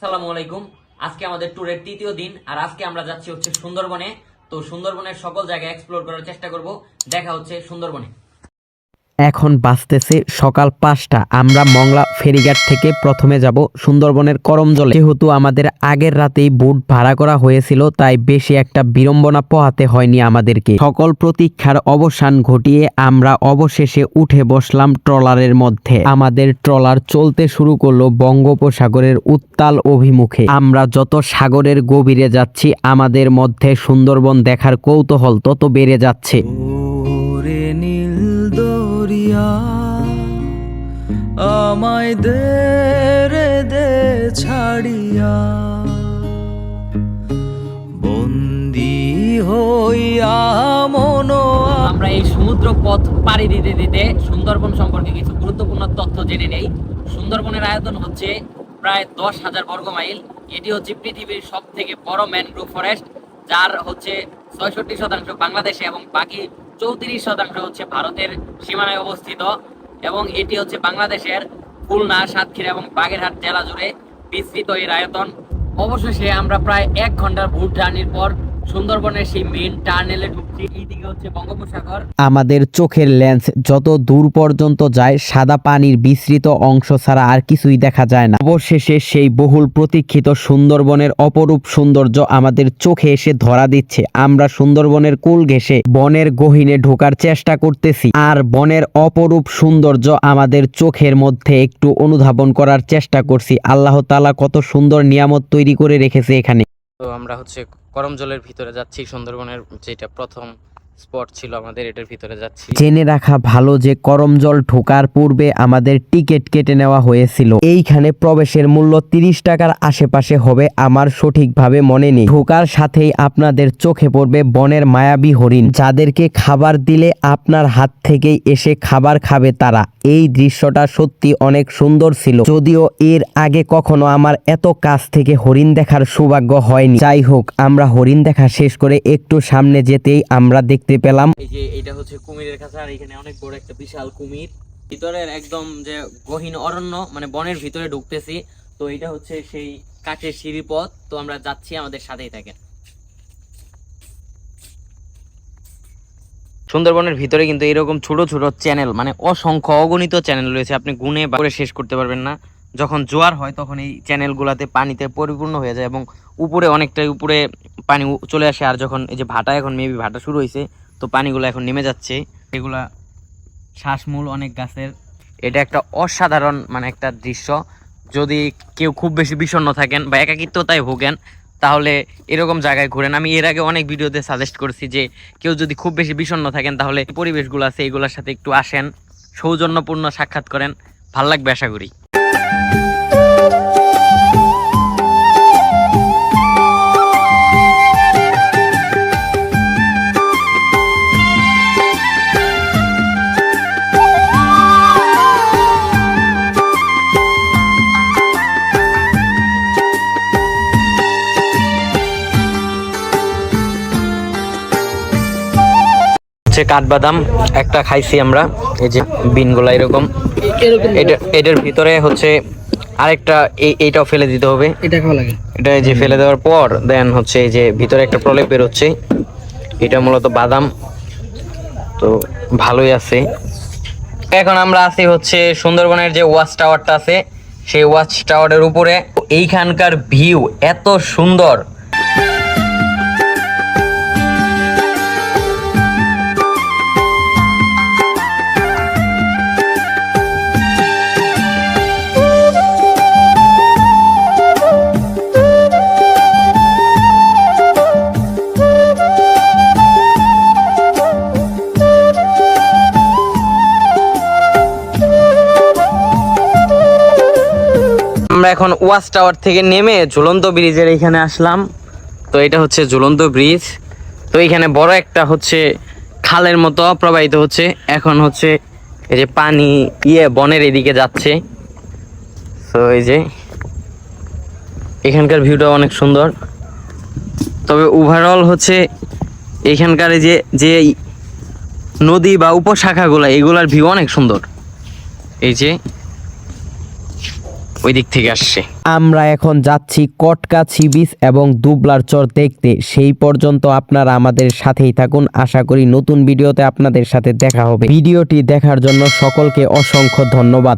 আসসালামু আলাইকুম। আজকে আমাদের ট্যুরের তৃতীয় দিন, আর আজকে আমরা যাচ্ছি হচ্ছে সুন্দরবনে। তো সুন্দরবনের সকল জায়গা এক্সপ্লোর করার চেষ্টা করব। দেখা হচ্ছে সুন্দরবনে। এখন বাঁচতেছে সকাল পাঁচটা। আমরা মংলা ফেরিঘাট থেকে প্রথমে যাব সুন্দরবনের করমজলে। যেহেতু আমাদের আগের রাতেই বুট ভাড়া করা হয়েছিল, তাই বেশি একটা বিড়ম্বনা পোহাতে হয়নি আমাদেরকে। সকল প্রতীক্ষার অবসান ঘটিয়ে আমরা অবশেষে উঠে বসলাম ট্রলারের মধ্যে। আমাদের ট্রলার চলতে শুরু করল বঙ্গোপসাগরের উত্তাল অভিমুখে। আমরা যত সাগরের গভীরে যাচ্ছি, আমাদের মধ্যে সুন্দরবন দেখার কৌতূহল তত বেড়ে যাচ্ছে। দরিয়া আমায় দে রে দে ছাড়িয়া বন্দি হইয়া মনো আমরা এই সমুদ্র পথ পাড়ি দিতে দিতে সুন্দরবন সম্পর্কে কিছু গুরুত্বপূর্ণ তথ্য জেনে নেই। সুন্দরবনের আয়তন হচ্ছে প্রায় দশ হাজার বর্গ মাইল। এটি হচ্ছে পৃথিবীর সব থেকে বড় ম্যানগ্রোভ ফরেস্ট যার হচ্ছে ছয়ষট্টি শতাংশ বাংলাদেশে এবং বাকি চৌত্রিশ শতাংশ হচ্ছে ভারতের সীমানায় অবস্থিত এবং এটি হচ্ছে বাংলাদেশের খুলনা, সাতক্ষীরা এবং বাগেরহাট জেলা জুড়ে বিস্তৃত এর আয়তন অবশেষে আমরা প্রায় এক ঘণ্টার ভোট জার্নির পর সুন্দরবনের সেই ঢুকছি। এইদিকে হচ্ছে বঙ্গোপসাগর। আমাদের চোখের লেন্স যত দূর পর্যন্ত যায়, সাদা পানির বিস্তৃত অংশ ছাড়া আর কিছুই দেখা যায় না। অবশেষে সেই বহুল প্রতীক্ষিত সুন্দরবনের অপরূপ সৌন্দর্য আমাদের চোখে এসে ধরা দিচ্ছে। আমরা সুন্দরবনের কুল ঘেঁষে বনের গহিনে ঢোকার চেষ্টা করতেছি। আর বনের অপরূপ সৌন্দর্য আমাদের চোখের মধ্যে একটু অনুধাবন করার চেষ্টা করছি। আল্লাহ তাআলা কত সুন্দর নিয়ামত তৈরি করে রেখেছে এখানে। তো আমরা হচ্ছে করম জলের ভিতরে যাচ্ছি সুন্দরবনের যেটা প্রথম স্পট ছিল আমাদের, এটার ভিতরে যাচ্ছি। জেনে রাখা ভালো যে করমজল ঢোকার পূর্বে আমাদের টিকিট কেটে নেওয়া হয়েছিল। এইখানে প্রবেশের মূল্য তিরিশ টাকার আশেপাশে হবে আমার সঠিকভাবে মনে নেই। ঢোকার সাথেই আপনাদের চোখে পড়বে বনের মায়াবী হরিণ। যাদেরকে খাবার দিলে আপনার হাত থেকেই এসে খাবার খাবে তারা। এই দৃশ্যটা সত্যি অনেক সুন্দর ছিল। যদিও এর আগে কখনো আমার এত কাছ থেকে হরিণ দেখার সৌভাগ্য হয়নি। যাই হোক, আমরা হরিণ দেখা শেষ করে একটু সামনে যেতেই আমরা দেখতে পেলাম। এই যে এটা হচ্ছে কুমিরের কাছে আর এখানে অনেক বড় একটা বিশাল কুমির। ভিতরের একদম যে গহীন অরণ্য মানে বনের ভিতরে ঢুকতেছি। তো এটা হচ্ছে সেই কাঠের সিঁড়ি পথ তো আমরা যাচ্ছি আমাদের সাথেই থাকেন। সুন্দরবনের ভিতরে কিন্তু এরকম ছোট ছোট চ্যানেল মানে অসংখ্য অগণিত চ্যানেল রয়েছে। আপনি গুনে বা করে শেষ করতে পারবেন না। যখন জোয়ার হয়, তখন এই চ্যানেলগুলোতে পানিতে পরিপূর্ণ হয়ে যায় এবং উপরে অনেকটাই উপরে পানি চলে আসে, আর যখন এই যে ভাটা, এখন মেবি ভাটা শুরু হয়েছে তো পানিগুলো এখন নেমে যাচ্ছে। এগুলা শ্বাসমূল অনেক গাছের। এটা একটা অসাধারণ মানে একটা দৃশ্য। যদি কেউ খুব বেশি বিষণ্ণ থাকেন বা একাকিত্বতায় ভোগেন, তাহলে এরকম জায়গায় ঘুরেন। আমি এর আগে অনেক ভিডিওতে সাজেস্ট করছি যে, কেউ যদি খুব বেশি বিষণ্ণ থাকেন, তাহলে পরিবেশগুলো আছে, এগুলোর সাথে একটু আসেন, সৌজন্যপূর্ণ সাক্ষাৎ করেন। ভালো লাগবে আশা করি। হচ্ছে কাঠবাদাম একটা খাইছি আমরা এই যে বিনগুলা এরকম। এটা এটার ভিতরে হচ্ছে আরেকটা এই এইটাও ফেলে দিতে হবে। এটা খাওয়া লাগে। এটা এই যে ফেলে দেওয়ার পর দেন হচ্ছে এই যে ভিতরে একটা প্রলেপ বেরোচ্ছে। এটা মূলত বাদাম। তো ভালোই আছে। এখন আমরা আছি হচ্ছে সুন্দরবনের যে ওয়াচ টাওয়ারটা আছে সেই ওয়াচ টাওয়ারের উপরে। এইখানকার ভিউ এত সুন্দর। আমরা এখন ওয়াচ টাওয়ার থেকে নেমে ঝুলন্ত ব্রিজের এখানে আসলাম। তো এটা হচ্ছে ঝুলন্ত ব্রিজ। তো এখানে বড় একটা হচ্ছে খালের মতো প্রবাহিত হচ্ছে। এখন হচ্ছে এই যে পানি ইয়ে বনের এদিকে যাচ্ছে। তো এই যে এখানকার ভিউটা অনেক সুন্দর। তবে ওভারঅল হচ্ছে এখানকার যে যে নদী বা উপশাখাগুলো, এগুলার ভিউ অনেক সুন্দর। এই যে ওই দিক থেকে আসছে। আমরা এখন যাচ্ছি কটকা সি বিচ এবং দুবলার চর দেখতে। সেই পর্যন্ত আপনারা আমাদের সাথেই থাকুন। আশা করি নতুন ভিডিওতে আপনাদের সাথে দেখা হবে। ভিডিওটি দেখার জন্য সকলকে অসংখ্য ধন্যবাদ।